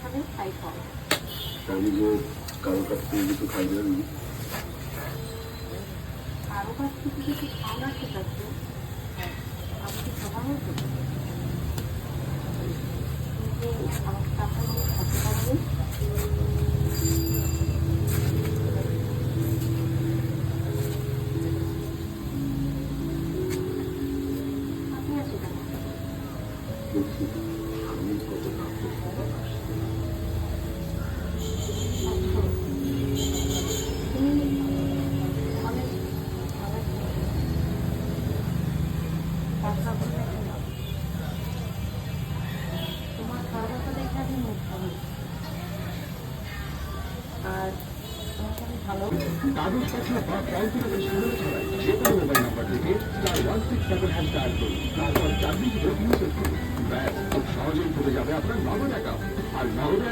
খাবে তাই খাও আমি যে কারোর কাছ থেকে কিছু খাইবেন কারও কাছ থেকে কিছু খাও না ঠিক আছে। আমি কি খাওয়ানো তো কিন্তু আমার টাকা নিয়ে খেতে পারবে? আপনি আসে তোমার সর্বত দেখে আমি আর তোমাকে আমি ভালো কাগজ ছাড়াই যে কোনো মোবাইল নাম্বার থেকে চার ওয়ান সহজেই খুলে যাবে আপনার নগদ অ্যাকাউন্ট আর নগদে